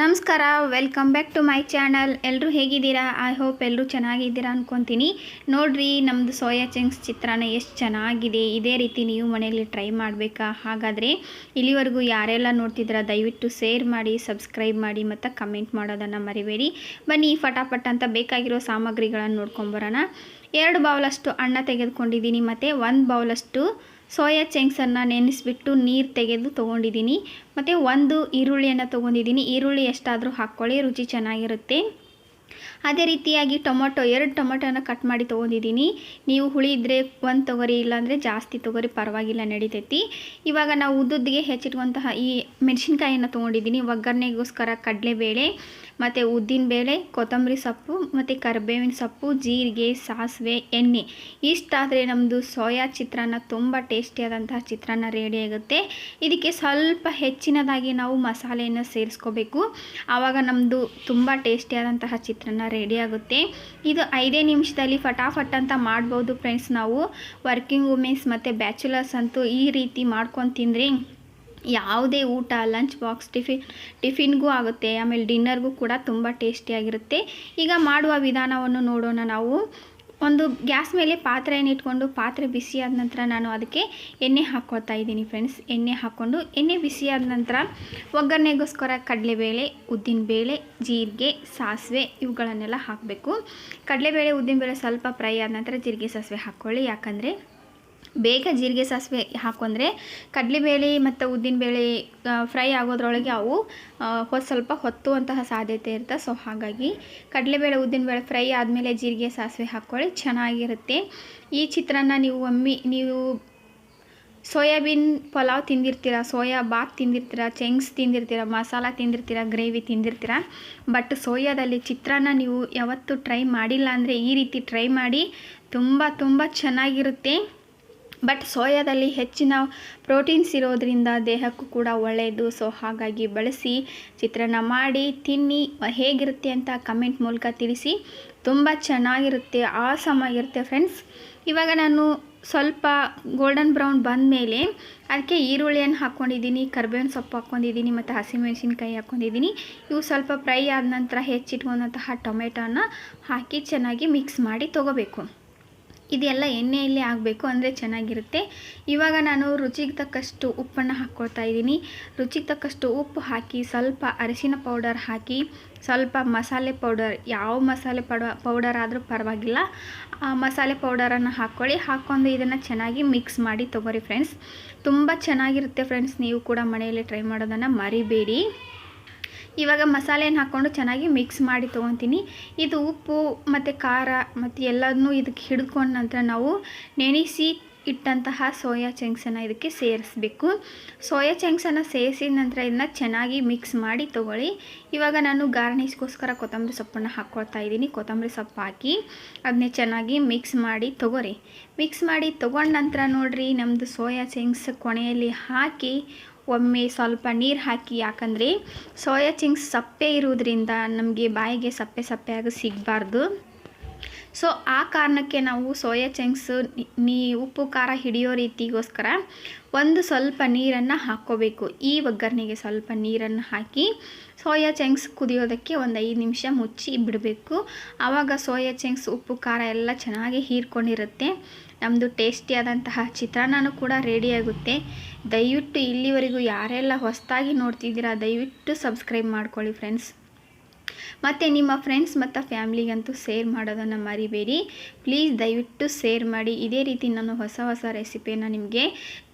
ನಮಸ್ಕಾರ welcome back to my channel ಎಲ್ಲರೂ ಹೇಗಿದ್ದೀರಾ? ಐ ಹೋಪ್ ಎಲ್ಲರೂ ಚೆನ್ನಾಗಿದ್ದೀರಾ ಅಂದ್ಕೊತೀನಿ ನೋಡ್ರಿ ನಮ್ಮದು ಸೋಯಾ ಚಂಕ್ಸ್ ಚಿತ್ರಾನ್ನ ಎಷ್ಟು ಚೆನ್ನಾಗಿದೆ. ಇದೇ ರೀತಿ ನೀವು ಮನೆಯಲ್ಲಿ ಟ್ರೈ ಮಾಡಬೇಕಾ? ಹಾಗಾದರೆ ಇಲ್ಲಿವರೆಗೂ ಯಾರೆಲ್ಲ ನೋಡ್ತಿದ್ದೀರಾ, ದಯವಿಟ್ಟು ಶೇರ್ ಮಾಡಿ ಸಬ್ಸ್ಕ್ರೈಬ್ ಮಾಡಿ ಮತ್ತು ಕಮೆಂಟ್ ಮಾಡೋದನ್ನು ಮರಿಬೇಡಿ. ಬನ್ನಿ, ಫಟಾಫಟ್ ಅಂತ ಬೇಕಾಗಿರೋ ಸಾಮಗ್ರಿಗಳನ್ನು ನೋಡ್ಕೊಂಬರೋಣ ಎರಡು ಬೌಲಷ್ಟು ಅಣ್ಣ ತೆಗೆದುಕೊಂಡಿದ್ದೀನಿ ಮತ್ತು ಒಂದು ಬೌಲಷ್ಟು ಸೋಯಾ ಚೆಂಗ್ಸನ್ನು ನೆನೆಸಿಬಿಟ್ಟು ನೀರು ತೆಗೆದು ತೊಗೊಂಡಿದ್ದೀನಿ ಮತ್ತು ಒಂದು ಈರುಳ್ಳಿಯನ್ನು ತೊಗೊಂಡಿದ್ದೀನಿ ಈರುಳ್ಳಿ ಎಷ್ಟಾದರೂ ಹಾಕ್ಕೊಳ್ಳಿ, ರುಚಿ ಚೆನ್ನಾಗಿರುತ್ತೆ. ಅದೇ ರೀತಿಯಾಗಿ ಟೊಮೊಟೊ, ಎರಡು ಟೊಮೊಟೊನ ಕಟ್ ಮಾಡಿ ತೊಗೊಂಡಿದ್ದೀನಿ ನೀವು ಹುಳಿ ಇದ್ದರೆ ಒಂದು ತೊಗರಿ, ಇಲ್ಲಾಂದರೆ ಜಾಸ್ತಿ ತೊಗರಿ ಪರವಾಗಿಲ್ಲ ನಡೀತೈತಿ. ಇವಾಗ ನಾವು ಉದ್ದುದ್ದಿಗೆ ಹೆಚ್ಚಿಟ್ಕೊಂತಹ ಈ ಮೆಣಸಿನ್ಕಾಯಿಯನ್ನು ತೊಗೊಂಡಿದ್ದೀನಿ ಒಗ್ಗರಣೆಗೋಸ್ಕರ ಕಡಲೆಬೇಳೆ ಮತ್ತು ಉದ್ದಿನಬೇಳೆ ಕೊತ್ತಂಬರಿ ಸೊಪ್ಪು, ಮತ್ತು ಕರಿಬೇವಿನ ಸೊಪ್ಪು, ಜೀರಿಗೆ, ಸಾಸಿವೆ, ಎಣ್ಣೆ. ಇಷ್ಟಾದರೆ ನಮ್ಮದು ಸೋಯಾ ಚಿತ್ರಾನ್ನ ತುಂಬ ಟೇಸ್ಟಿಯಾದಂತಹ ಚಿತ್ರಾನ್ನ ರೆಡಿ ಆಗುತ್ತೆ. ಇದಕ್ಕೆ ಸ್ವಲ್ಪ ಹೆಚ್ಚಿನದಾಗಿ ನಾವು ಮಸಾಲೆಯನ್ನು ಸೇರಿಸ್ಕೋಬೇಕು. ಆವಾಗ ನಮ್ಮದು ತುಂಬ ಟೇಸ್ಟಿಯಾದಂತಹ ಚಿತ್ರಾನ್ನ ರೆಡಿ ಆಗುತ್ತೆ. ಇದು ಐದೇ ನಿಮಿಷದಲ್ಲಿ ಫಟಾಫಟ್ ಅಂತ ಮಾಡ್ಬೋದು ಫ್ರೆಂಡ್ಸ್ ನಾವು. ವರ್ಕಿಂಗ್ ವುಮೆನ್ಸ್ ಮತ್ತು ಬ್ಯಾಚುಲರ್ಸ್ ಅಂತೂ ಈ ರೀತಿ ಮಾಡ್ಕೊಂಡು ತಿಂದರೆ ಯಾವುದೇ ಊಟ ಲಂಚ್ ಬಾಕ್ಸ್ ಟಿಫಿನ್ ಟಿಫಿನ್ಗೂ ಆಗುತ್ತೆ. ಆಮೇಲೆ ಡಿನ್ನರ್ಗೂ ಕೂಡ ತುಂಬ ಟೇಸ್ಟಿಯಾಗಿರುತ್ತೆ ಈಗ ಮಾಡುವ ವಿಧಾನವನ್ನು ನೋಡೋಣ ನಾವು. ಒಂದು ಗ್ಯಾಸ್ ಮೇಲೆ ಪಾತ್ರೆಯನ್ನು ಇಟ್ಕೊಂಡು ಪಾತ್ರೆ ಬಿಸಿಯಾದ ನಂತರ ನಾನು ಅದಕ್ಕೆ ಎಣ್ಣೆ ಹಾಕ್ಕೊಳ್ತಾ ಇದ್ದೀನಿ ಫ್ರೆಂಡ್ಸ್ ಎಣ್ಣೆ ಹಾಕ್ಕೊಂಡು ಎಣ್ಣೆ ಬಿಸಿಯಾದ ನಂತರ ಒಗ್ಗರಣೆಗೋಸ್ಕರ ಕಡಲೆಬೇಳೆ, ಉದ್ದಿನಬೇಳೆ, ಜೀರಿಗೆ, ಸಾಸಿವೆ ಇವುಗಳನ್ನೆಲ್ಲ ಹಾಕಬೇಕು. ಕಡಲೆಬೇಳೆ, ಉದ್ದಿನಬೇಳೆ ಸ್ವಲ್ಪ ಫ್ರೈ ಆದ ನಂತರ ಜೀರಿಗೆ, ಸಾಸಿವೆ ಹಾಕ್ಕೊಳ್ಳಿ. ಯಾಕಂದರೆ ಬೇಗ ಜೀರಿಗೆ ಸಾಸಿವೆ ಹಾಕೊಂಡ್ರೆ ಕಡಲೆಬೇಳೆ ಮತ್ತು ಉದ್ದಿನಬೇಳೆ ಫ್ರೈ ಆಗೋದ್ರೊಳಗೆ ಅವು ಹೊ, ಸ್ವಲ್ಪ ಹೊತ್ತುವಂತಹ ಸಾಧ್ಯತೆ ಇರುತ್ತೆ. ಸೊ ಹಾಗಾಗಿ ಕಡಲೆಬೇಳೆ ಉದ್ದಿನಬೇಳೆ ಫ್ರೈ ಆದಮೇಲೆ ಜೀರಿಗೆ ಸಾಸಿವೆ ಹಾಕ್ಕೊಳ್ಳಿ, ಚೆನ್ನಾಗಿರುತ್ತೆ. ಈ ಚಿತ್ರಾನ್ನ ನೀವು ಒಮ್ಮೆ, ನೀವು ಸೋಯಾಬೀನ್ ಪಲಾವ್ ತಿಂದಿರ್ತೀರ, ಸೋಯಾ ಬಾತ್ ತಿಂದಿರ್ತೀರ, ಚೆಂಗ್ಸ್ ತಿಂದಿರ್ತೀರ, ಮಸಾಲ ತಿಂದಿರ್ತೀರ, ಗ್ರೇವಿ ತಿಂದಿರ್ತೀರ ಬಟ್ ಸೋಯಾದಲ್ಲಿ ಚಿತ್ರಾನ್ನ ನೀವು ಯಾವತ್ತೂ ಟ್ರೈ ಮಾಡಿಲ್ಲ ಅಂದರೆ ಈ ರೀತಿ ಟ್ರೈ ಮಾಡಿ, ತುಂಬ ತುಂಬ ಚೆನ್ನಾಗಿರುತ್ತೆ. ಬಟ್ ಸೋಯಾದಲ್ಲಿ ಹೆಚ್ಚಿನ ಪ್ರೋಟೀನ್ಸ್ ಇರೋದರಿಂದ ದೇಹಕ್ಕೂ ಕೂಡ ಒಳ್ಳೆಯದು ಸೊ ಹಾಗಾಗಿ ಬಳಸಿ, ಚಿತ್ರಾನ್ನ ಮಾಡಿ, ತಿನ್ನಿ, ಹೇಗಿರುತ್ತೆ ಅಂತ ಕಮೆಂಟ್ ಮೂಲಕ ತಿಳಿಸಿ. ತುಂಬ ಚೆನ್ನಾಗಿರುತ್ತೆ ಆಸಮಾಗಿರುತ್ತೆ ಫ್ರೆಂಡ್ಸ್ ಇವಾಗ ನಾನು ಸ್ವಲ್ಪ ಗೋಲ್ಡನ್ ಬ್ರೌನ್ ಬಂದ ಮೇಲೆ ಅದಕ್ಕೆ ಈರುಳ್ಳಿಯನ್ನು ಹಾಕ್ಕೊಂಡಿದ್ದೀನಿ, ಕರ್ಬೇವಿನ ಸೊಪ್ಪು ಹಾಕ್ಕೊಂಡಿದ್ದೀನಿ ಮತ್ತು ಹಸಿಮೆಣಸಿನ್ಕಾಯಿ ಹಾಕ್ಕೊಂಡಿದ್ದೀನಿ. ಇವು ಸ್ವಲ್ಪ ಫ್ರೈ ಆದ ನಂತರ ಹೆಚ್ಚಿಟ್ಕೊಂಡಂತಹ ಟೊಮೆಟೊನ ಹಾಕಿ ಚೆನ್ನಾಗಿ ಮಿಕ್ಸ್ ಮಾಡಿ ತೊಗೋಬೇಕು. ಇದೆಲ್ಲ ಎಣ್ಣೆಯಲ್ಲಿ ಆಗಬೇಕು ಅಂದರೆ ಚೆನ್ನಾಗಿರುತ್ತೆ. ಇವಾಗ ನಾನು ರುಚಿಗೆ ತಕ್ಕಷ್ಟು ಉಪ್ಪನ್ನು ಹಾಕ್ಕೊಳ್ತಾ ಇದ್ದೀನಿ. ರುಚಿಗೆ ತಕ್ಕಷ್ಟು ಉಪ್ಪು ಹಾಕಿ, ಸ್ವಲ್ಪ ಅರಿಶಿನ ಪೌಡರ್ ಹಾಕಿ, ಸ್ವಲ್ಪ ಮಸಾಲೆ ಪೌಡರ್, ಯಾವ ಮಸಾಲೆ ಪೌಡ, ಪೌಡರ್ ಆದರೂ ಪರವಾಗಿಲ್ಲ. ಆ ಮಸಾಲೆ ಪೌಡರನ್ನು ಹಾಕ್ಕೊಳ್ಳಿ. ಹಾಕ್ಕೊಂಡು ಇದನ್ನು ಚೆನ್ನಾಗಿ ಮಿಕ್ಸ್ ಮಾಡಿ ತೊಗೊರಿ ಫ್ರೆಂಡ್ಸ್. ತುಂಬ ಚೆನ್ನಾಗಿರುತ್ತೆ ಫ್ರೆಂಡ್ಸ್. ನೀವು ಕೂಡ ಮನೆಯಲ್ಲಿ ಟ್ರೈ ಮಾಡೋದನ್ನು ಮರಿಬೇಡಿ. ಇವಾಗ ಮಸಾಲೆಯನ್ನು ಹಾಕ್ಕೊಂಡು ಚೆನ್ನಾಗಿ ಮಿಕ್ಸ್ ಮಾಡಿ ತೊಗೊತೀನಿ. ಇದು ಉಪ್ಪು ಮತ್ತು ಖಾರ ಮತ್ತು ಎಲ್ಲದನ್ನೂ ಇದಕ್ಕೆ ಹಿಡಿದುಕೊಂಡ ನಂತರ ನಾವು ನೆನೆಸಿ ಇಟ್ಟಂತಹ ಸೋಯಾ ಚಂಕ್ಸನ್ನು ಇದಕ್ಕೆ ಸೇರಿಸ್ಬೇಕು. ಸೋಯಾ ಚಂಕ್ಸನ್ನು ಸೇರಿಸಿದ ನಂತರ ಇದನ್ನ ಚೆನ್ನಾಗಿ ಮಿಕ್ಸ್ ಮಾಡಿ ತೊಗೊಳ್ಳಿ. ಇವಾಗ ನಾನು ಗಾರ್ನಿಷ್ಗೋಸ್ಕರ ಕೊತ್ತಂಬರಿ ಸೊಪ್ಪನ್ನು ಹಾಕ್ಕೊಳ್ತಾ ಇದ್ದೀನಿ. ಕೊತ್ತಂಬರಿ ಸೊಪ್ಪು ಹಾಕಿ ಅದನ್ನೇ ಚೆನ್ನಾಗಿ ಮಿಕ್ಸ್ ಮಾಡಿ ತೊಗೊರಿ ಮಿಕ್ಸ್ ಮಾಡಿ ತೊಗೊಂಡ ನಂತರ ನೋಡಿರಿ ನಮ್ಮದು ಸೋಯಾ ಚಂಕ್ಸ್ ಕೊನೆಯಲ್ಲಿ ಹಾಕಿ ಒಮ್ಮೆ ಸ್ವಲ್ಪ ನೀರು ಹಾಕಿ ಯಾಕಂದರೆ ಸೋಯಾ ಚಿಂಗ್ಸ್ ಸಪ್ಪೆ ಇರುವುದರಿಂದ ನಮಗೆ ಬಾಯಿಗೆ ಸಪ್ಪೆ ಸಪ್ಪೆಯಾಗಿ ಸಿಗಬಾರ್ದು. ಸೊ ಆ ಕಾರಣಕ್ಕೆ ನಾವು ಸೋಯಾ ಚಂಕ್ಸ್ ನೀ ಉಪ್ಪು, ಖಾರ ಹಿಡಿಯೋ ರೀತಿಗೋಸ್ಕರ ಒಂದು ಸ್ವಲ್ಪ ನೀರನ್ನು ಹಾಕ್ಕೋಬೇಕು. ಈ ಒಗ್ಗರಣೆಗೆ ಸ್ವಲ್ಪ ನೀರನ್ನು ಹಾಕಿ ಸೋಯಾ ಚಂಕ್ಸ್ ಕುದಿಯೋದಕ್ಕೆ ಒಂದು ಐದು ನಿಮಿಷ ಮುಚ್ಚಿ ಬಿಡಬೇಕು. ಆವಾಗ ಸೋಯಾ ಚಂಕ್ಸ್ ಉಪ್ಪು, ಖಾರ ಎಲ್ಲ ಚೆನ್ನಾಗಿ ಹೀರ್ಕೊಂಡಿರುತ್ತೆ. ನಮ್ಮದು ಟೇಸ್ಟಿಯಾದಂತಹ ಚಿತ್ರಾನ್ನನೂ ಕೂಡ ರೆಡಿಯಾಗುತ್ತೆ ದಯವಿಟ್ಟು ಇಲ್ಲಿವರೆಗೂ ಯಾರೆಲ್ಲ ಹೊಸದಾಗಿ ನೋಡ್ತಿದ್ದೀರಾ, ದಯವಿಟ್ಟು ಸಬ್ಸ್ಕ್ರೈಬ್ ಮಾಡ್ಕೊಳ್ಳಿ ಫ್ರೆಂಡ್ಸ್ ಮತ್ತು ನಿಮ್ಮ ಫ್ರೆಂಡ್ಸ್ ಮತ್ತು ಫ್ಯಾಮ್ಲಿಗಂತೂ ಸೇರ್ ಮಾಡೋದನ್ನು ಮರಿಬೇಡಿ. ಪ್ಲೀಸ್ ದಯವಿಟ್ಟು ಸೇರ್ ಮಾಡಿ. ಇದೇ ರೀತಿ ನಾನು ಹೊಸ ಹೊಸ ರೆಸಿಪಿಯನ್ನು ನಿಮಗೆ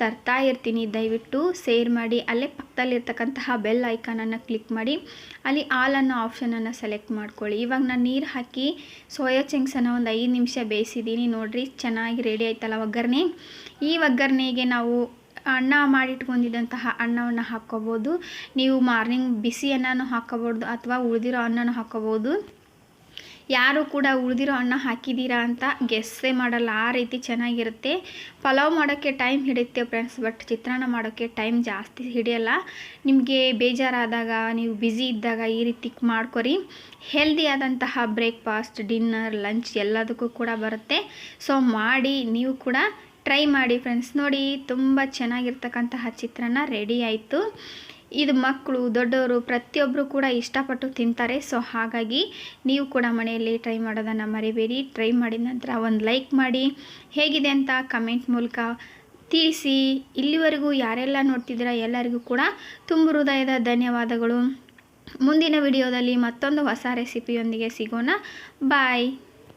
ತರ್ತಾ ಇರ್ತೀನಿ. ದಯವಿಟ್ಟು ಸೇರ್ ಮಾಡಿ. ಅಲ್ಲೇ ಪಕ್ಕದಲ್ಲಿರ್ತಕ್ಕಂತಹ ಬೆಲ್ ಐಕಾನನ್ನು ಕ್ಲಿಕ್ ಮಾಡಿ. ಅಲ್ಲಿ ಆಲ್ ಅನ್ನೋ ಆಪ್ಷನನ್ನು ಸೆಲೆಕ್ಟ್ ಮಾಡ್ಕೊಳ್ಳಿ. ಇವಾಗ ನಾನು ನೀರು ಹಾಕಿ ಸೋಯಾ ಚಿಂಗ್ಸನ್ನು ಒಂದು ಐದು ನಿಮಿಷ ಬೇಯಿಸಿದ್ದೀನಿ ನೋಡಿರಿ, ಚೆನ್ನಾಗಿ ರೆಡಿ ಆಯ್ತಲ್ಲ ಒಗ್ಗರಣೆ? ಈ ಒಗ್ಗರಣೆಗೆ ನಾವು ಅನ್ನ ಮಾಡಿಟ್ಕೊಂಡಿದ್ದಂತಹ ಅನ್ನವನ್ನು ಹಾಕ್ಕೋಬೋದು. ನೀವು ಮಾರ್ನಿಂಗ್ ಬಿಸಿ ಅನ್ನನೂ ಹಾಕ್ಕೋಬಾರ್ದು ಅಥವಾ ಉಳಿದಿರೋ ಅನ್ನನೂ ಹಾಕ್ಕೋಬೋದು. ಯಾರು ಕೂಡ ಉಳಿದಿರೋ ಅನ್ನ ಹಾಕಿದ್ದೀರಾ ಅಂತ ಗೆಸ್ಸೇ ಮಾಡಲ್ಲ, ಆ ರೀತಿ ಚೆನ್ನಾಗಿರುತ್ತೆ. ಪಲಾವ್ ಮಾಡೋಕ್ಕೆ ಟೈಮ್ ಹಿಡಿಯುತ್ತೆ ಫ್ರೆಂಡ್ಸ್, ಬಟ್ ಚಿತ್ರಾನ್ನ ಮಾಡೋಕ್ಕೆ ಟೈಮ್ ಜಾಸ್ತಿ ಹಿಡಿಯಲ್ಲ. ನಿಮಗೆ ಬೇಜಾರಾದಾಗ, ನೀವು ಬ್ಯುಸಿ ಇದ್ದಾಗ ಈ ರೀತಿ ಮಾಡ್ಕೊರಿ. ಹೆಲ್ದಿ ಆದಂತಹ ಬ್ರೇಕ್ಫಾಸ್ಟ್, ಡಿನ್ನರ್, ಲಂಚ್ ಎಲ್ಲದಕ್ಕೂ ಕೂಡ ಬರುತ್ತೆ. ಸೊ, ಮಾಡಿ ನೀವು ಕೂಡ ಟ್ರೈ ಮಾಡಿ ಫ್ರೆಂಡ್ಸ್ ನೋಡಿ, ತುಂಬ ಚೆನ್ನಾಗಿರ್ತಕ್ಕಂತಹ ಚಿತ್ರಾನ್ನ ರೆಡಿ ಆಯಿತು. ಇದು ಮಕ್ಕಳು ದೊಡ್ಡವರು ಪ್ರತಿಯೊಬ್ಬರು ಕೂಡ ಇಷ್ಟಪಟ್ಟು ತಿಂತಾರೆ. ಸೊ ಹಾಗಾಗಿ ನೀವು ಕೂಡ ಮನೆಯಲ್ಲಿ ಟ್ರೈ ಮಾಡೋದನ್ನು ಮರಿಬೇಡಿ. ಟ್ರೈ ಮಾಡಿದ ನಂತರ ಒಂದು ಲೈಕ್ ಮಾಡಿ. ಹೇಗಿದೆ ಅಂತ ಕಮೆಂಟ್ ಮೂಲಕ ತಿಳಿಸಿ. ಇಲ್ಲಿವರೆಗೂ ಯಾರೆಲ್ಲ ನೋಡ್ತಿದ್ದೀರಾ ಎಲ್ಲರಿಗೂ ಕೂಡ ತುಂಬ ಹೃದಯದ ಧನ್ಯವಾದಗಳು. ಮುಂದಿನ ವಿಡಿಯೋದಲ್ಲಿ ಮತ್ತೊಂದು ಹೊಸ ರೆಸಿಪಿಯೊಂದಿಗೆ ಸಿಗೋಣ. ಬಾಯ್